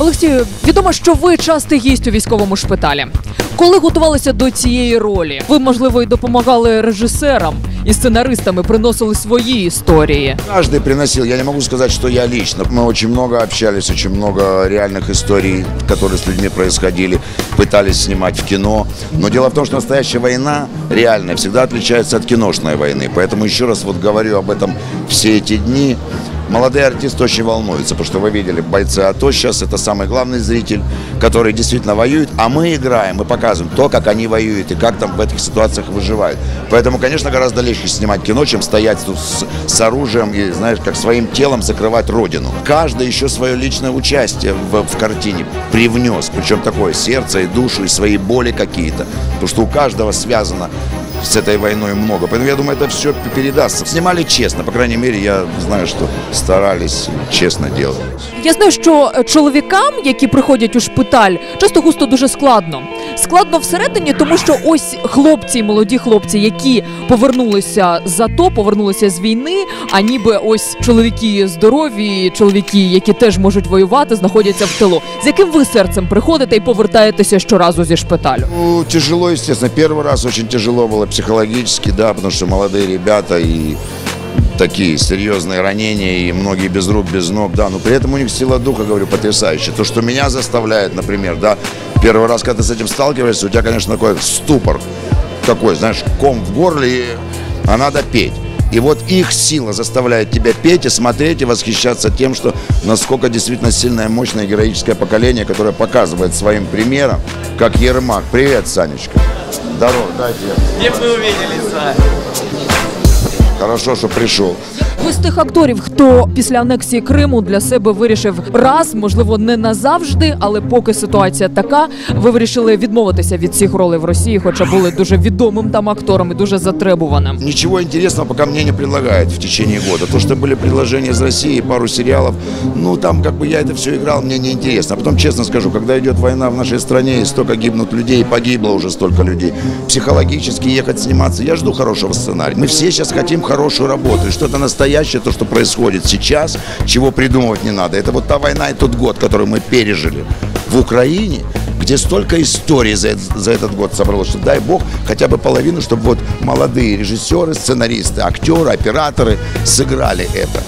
Олексію, відомо, що ви частий гість у військовому шпиталі. Коли готувалися до цієї ролі, ви можливо і допомагали режисерам і сценаристам і приносили свої історії. Каждый приносил, я не могу сказать, что я лично. Мы очень много общались, очень много реальных историй, которые с людьми происходили, пытались снимать в кино. Но дело в том, что настоящая война реальная всегда отличается от киношной войны. Поэтому еще раз вот говорю об этом все эти дни. Молодые артисты очень волнуются, потому что вы видели, бойцы АТО сейчас это самый главный зритель, который действительно воюет, а мы играем, мы показываем то, как они воюют и как там в этих ситуациях выживают. Поэтому, конечно, гораздо легче снимать кино, чем стоять тут с, с оружием и, знаешь, как своим телом закрывать родину. Каждый еще свое личное участие в, в картине привнес, причем такое сердце и душу, и свои боли какие-то, потому что у каждого связано с этой войной много. Поэтому я думаю, это все передастся. Снимали честно, по крайней мере, я знаю, что старались честно делать. Я знаю, що е, чоловікам, які приходять у шпиталь, часто густо дуже складно. Складно всередині, тому що ось хлопці, молоді хлопці, які повернулися з АТО, повернулися з війни, а ніби ось чоловіки здорові, чоловіки, які теж можуть воювати, знаходяться в тилу. З яким ви серцем приходите і повертаєтеся щоразу зі шпиталю? Ну, тяжело, естественно. Первый раз очень тяжело было психологически, да, потому что молодые ребята и Такие серьезные ранения, и многие без рук, без ног, да, но при этом у них сила духа, говорю, потрясающая. То, что меня заставляет, например, да, первый раз, когда ты с этим сталкиваешься, у тебя, конечно, такой ступор, такой, знаешь, ком в горле, и, а надо петь. И вот их сила заставляет тебя петь и смотреть и восхищаться тем, что насколько действительно сильное, мощное, героическое поколение, которое показывает своим примером, как Ермак. Привет, Санечка. Здорово, дайте. Где бы мы увиделись, да? Хорошо, что пришел. Ви з тих акторів, хто після анексії Криму для себе вирішив раз, можливо, не назавжди, але поки ситуація така, ви вирішили відмовитися від цих ролей в Росії, хоча були дуже відомим там актором і дуже затребуваним. Ничего интересного пока мне не предлагают в течение года. То, что были предложения из России, пару сериалов, ну там как бы я это все играл, мне не интересно. А потом, честно скажу, когда идет война в нашей стране и столько гибнут людей, погибло уже столько людей, психологически ехать сниматься, я жду хорошего сценария. Мы все сейчас хотим хорошую работу и что-то настоящее, то, что происходит сейчас, чего придумывать не надо. Это вот та война и тот год, который мы пережили в Украине, где столько историй за, за этот год собралось, что дай бог хотя бы половину, чтобы вот молодые режиссеры, сценаристы, актеры, операторы сыграли это.